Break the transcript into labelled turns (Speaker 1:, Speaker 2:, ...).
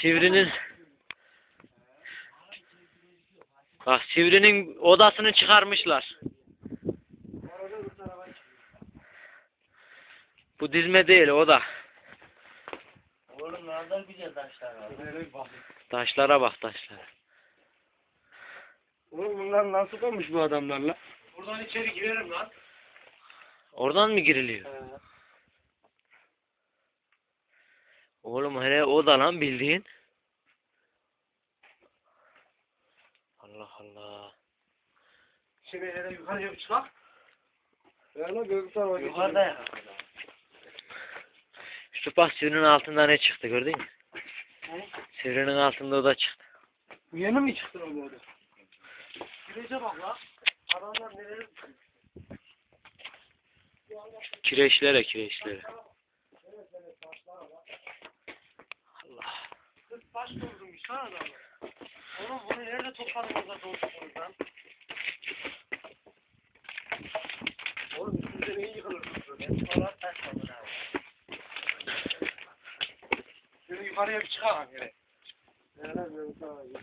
Speaker 1: Sivri'nin Bak Sivri'nin odasını çıkarmışlar. Bu dizme değil oda.
Speaker 2: Oğlum nereden güzel taşlar var.
Speaker 1: Taşlara bak taşlara.
Speaker 2: Oğlum bunlar nasıl olmuş bu adamlarla?
Speaker 3: Buradan içeri girerim lan.
Speaker 1: Oradan mı giriliyor? Oğlum hele oda lan bildiğin. Allah Allah.
Speaker 3: Şimdi hele yukarıya bir çıkak.
Speaker 2: Ya lan göksel var.
Speaker 3: Yukarıda ya.
Speaker 1: Şu bak Sivri'nin altında ne çıktı gördün mü?
Speaker 3: Ne?
Speaker 1: Sivri'nin altında oda çıktı.
Speaker 3: Bu yeni mi çıktı o böyle? Girece bak la. Adamlar nereye
Speaker 1: Kireçlere kireçlere. Allah.
Speaker 3: Kız baş doldurmuş lan adamı. Oğlum bunu nerede topladınız da doldurdunuz lan? Oğlum üstünüze neyi yıkılırsınız böyle? Falan taş kalır abi. Şöyle yukarıya bir çıkalım hele.
Speaker 2: Ya lan göksel var.